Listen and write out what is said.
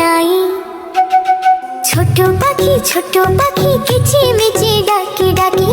নাই। ছোট পাখি ছোট পাখি কিচিমিচি ডাকি ডাকি